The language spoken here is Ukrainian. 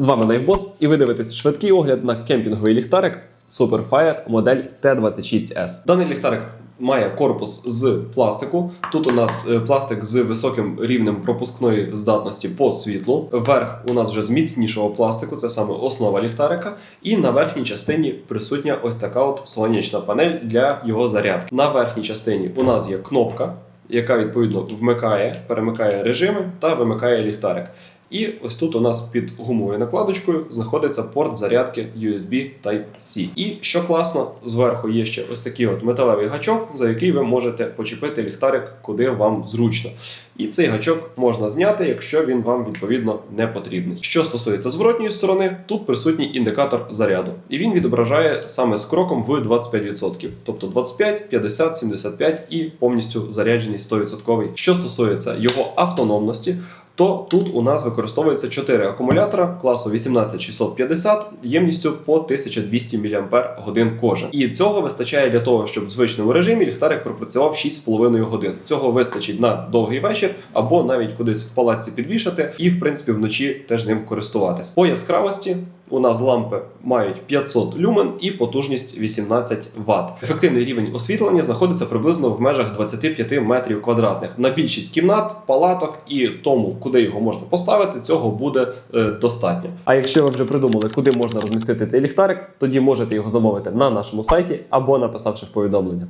З вами Найвбос, і ви дивитесь швидкий огляд на кемпінговий ліхтарик Superfire модель T26S. Даний ліхтарик має корпус з пластику. Тут у нас е, пластик з високим рівнем пропускної здатності по світлу. Верх у нас вже з міцнішого пластику, це саме основа ліхтарика. І на верхній частині присутня ось така от сонячна панель для його зарядки. На верхній частині у нас є кнопка, яка відповідно вмикає, перемикає режими та вимикає ліхтарик. І ось тут у нас під гумовою накладочкою знаходиться порт зарядки USB Type-C. І що класно, зверху є ще ось такий от металевий гачок, за який ви можете почепити ліхтарик, куди вам зручно. І цей гачок можна зняти, якщо він вам відповідно не потрібний. Що стосується зворотньої сторони, тут присутній індикатор заряду, і він відображає саме з кроком в 25%, тобто 25, 50, 75 і повністю заряджений 100%. Що стосується його автономності, то тут у нас використовується 4 акумулятора класу 18650 ємністю по 1200 мАч кожен. І цього вистачає для того, щоб в звичному режимі ліхтарик пропрацював 6,5 годин. Цього вистачить на довгий вечір або навіть кудись в палаці підвішати, і в принципі вночі теж ним користуватись. По яскравості у нас лампи мають 500 люмен і потужність 18 Вт. Ефективний рівень освітлення знаходиться приблизно в межах 25 метрів квадратних. На більшість кімнат, палаток і тому, куди його можна поставити, цього буде е, достатньо. А якщо ви вже придумали, куди можна розмістити цей ліхтарик, тоді можете його замовити на нашому сайті або написавши в повідомлення.